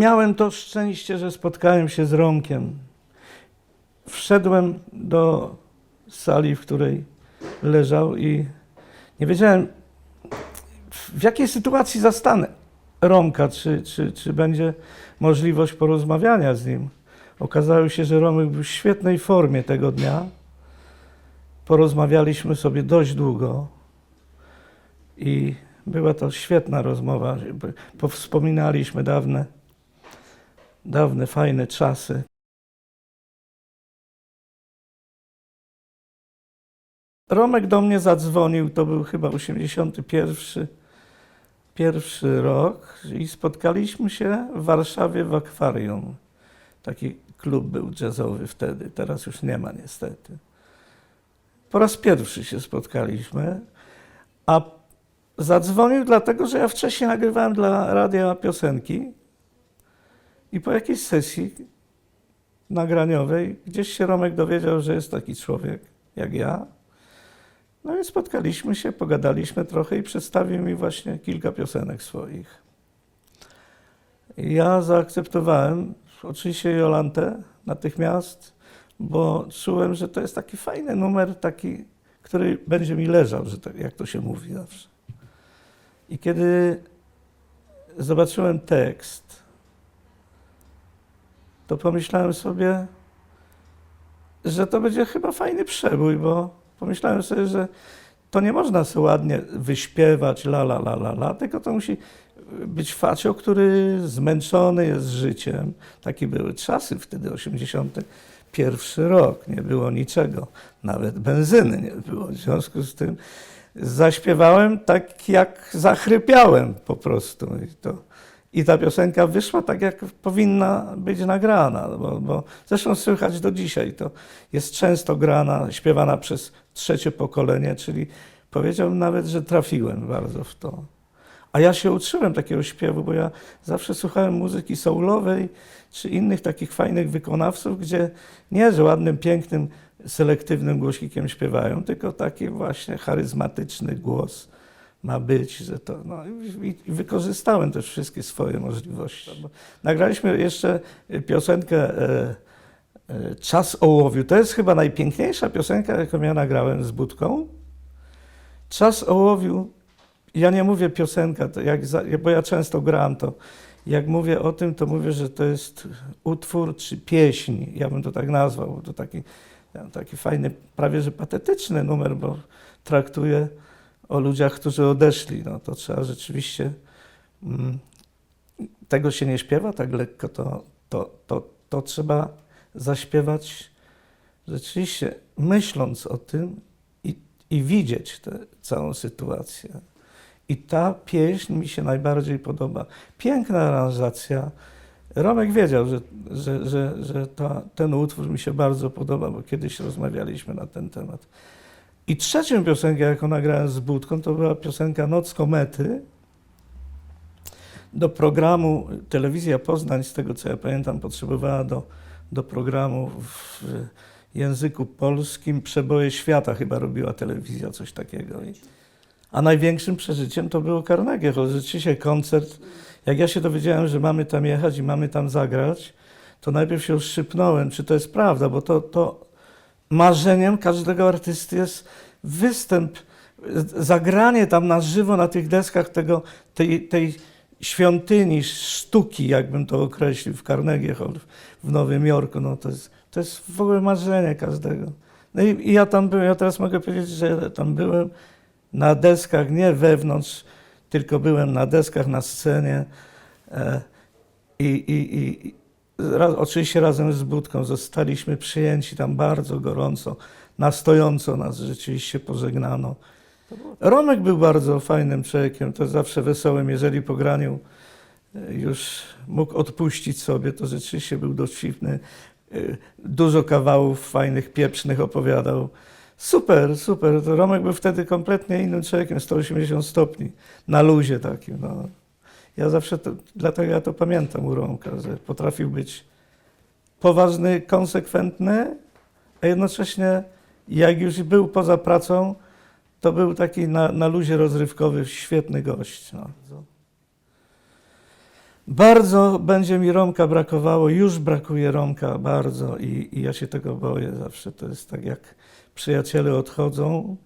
miałem to szczęście, że spotkałem się z Romkiem. Wszedłem do sali, w której leżał i nie wiedziałem, w jakiej sytuacji zastanę Romka, czy, czy, czy będzie możliwość porozmawiania z nim. Okazało się, że Romek był w świetnej formie tego dnia. Porozmawialiśmy sobie dość długo i była to świetna rozmowa. Powspominaliśmy dawne, dawne, fajne czasy. Romek do mnie zadzwonił, to był chyba 81 pierwszy rok i spotkaliśmy się w Warszawie w akwarium. Taki klub był jazzowy wtedy, teraz już nie ma niestety. Po raz pierwszy się spotkaliśmy, a zadzwonił dlatego, że ja wcześniej nagrywałem dla radia piosenki i po jakiejś sesji nagraniowej gdzieś się Romek dowiedział, że jest taki człowiek jak ja. No i spotkaliśmy się, pogadaliśmy trochę i przedstawił mi właśnie kilka piosenek swoich. Ja zaakceptowałem oczywiście Jolantę natychmiast, bo czułem, że to jest taki fajny numer, taki, który będzie mi leżał, że to, jak to się mówi zawsze. I kiedy zobaczyłem tekst, to pomyślałem sobie, że to będzie chyba fajny przebój, bo pomyślałem sobie, że to nie można sobie ładnie wyśpiewać la la la la la, tylko to musi być facio, który zmęczony jest życiem. Takie były czasy wtedy, 81 rok, nie było niczego, nawet benzyny nie było. W związku z tym zaśpiewałem tak, jak zachrypiałem po prostu. I, to, i ta piosenka wyszła tak, jak powinna być nagrana, bo, bo zresztą słychać do dzisiaj. To jest często grana, śpiewana przez trzecie pokolenie, czyli powiedziałbym nawet, że trafiłem bardzo w to. A ja się uczyłem takiego śpiewu, bo ja zawsze słuchałem muzyki soulowej czy innych takich fajnych wykonawców, gdzie nie, że ładnym, pięknym, selektywnym głosikiem śpiewają, tylko taki właśnie charyzmatyczny głos ma być, że to, no i, wykorzystałem też wszystkie swoje możliwości. Nagraliśmy jeszcze piosenkę e, e, Czas ołowiu. To jest chyba najpiękniejsza piosenka, jaką ja nagrałem z Budką. Czas ołowiu, ja nie mówię piosenka, za- bo ja często gram to. Jak mówię o tym, to mówię, że to jest utwór czy pieśń. Ja bym to tak nazwał, bo to taki, taki fajny, prawie że patetyczny numer, bo traktuje o ludziach, którzy odeszli. No to trzeba rzeczywiście. Mm, tego się nie śpiewa tak lekko, to, to, to, to trzeba zaśpiewać rzeczywiście myśląc o tym i, i widzieć tę całą sytuację. I ta pieśń mi się najbardziej podoba. Piękna aranżacja. Romek wiedział, że, że, że, że ta, ten utwór mi się bardzo podoba, bo kiedyś rozmawialiśmy na ten temat. I trzecią piosenkę, jaką nagrałem z Budką, to była piosenka Noc Komety. Do programu Telewizja Poznań, z tego co ja pamiętam, potrzebowała do, do programu w języku polskim Przeboje Świata chyba robiła telewizja, coś takiego. I, a największym przeżyciem to było Carnegie Hall. Rzeczywiście koncert, jak ja się dowiedziałem, że mamy tam jechać i mamy tam zagrać, to najpierw się szczypnąłem, czy to jest prawda, bo to, to marzeniem każdego artysty jest występ, zagranie tam na żywo na tych deskach tego, tej, tej świątyni sztuki, jakbym to określił, w Carnegie Hall w Nowym Jorku. No to, jest, to jest w ogóle marzenie każdego. No i, i ja tam byłem, ja teraz mogę powiedzieć, że tam byłem na deskach, nie wewnątrz, tylko byłem na deskach, na scenie e, i, i, i raz, oczywiście razem z Budką zostaliśmy przyjęci tam bardzo gorąco, na stojąco nas rzeczywiście pożegnano. Romek był bardzo fajnym człowiekiem, to zawsze wesołym, jeżeli po graniu e, już mógł odpuścić sobie, to rzeczywiście był dowcipny. E, Dużo kawałów fajnych, pieprznych opowiadał. Super, super. To Romek był wtedy kompletnie innym człowiekiem, 180 stopni, na luzie takim. No. Ja zawsze, to, dlatego ja to pamiętam u Romka, że potrafił być poważny, konsekwentny, a jednocześnie jak już był poza pracą, to był taki na, na luzie rozrywkowy, świetny gość. No. Bardzo będzie mi Romka brakowało, już brakuje Romka bardzo i, i ja się tego boję zawsze. To jest tak jak przyjaciele odchodzą,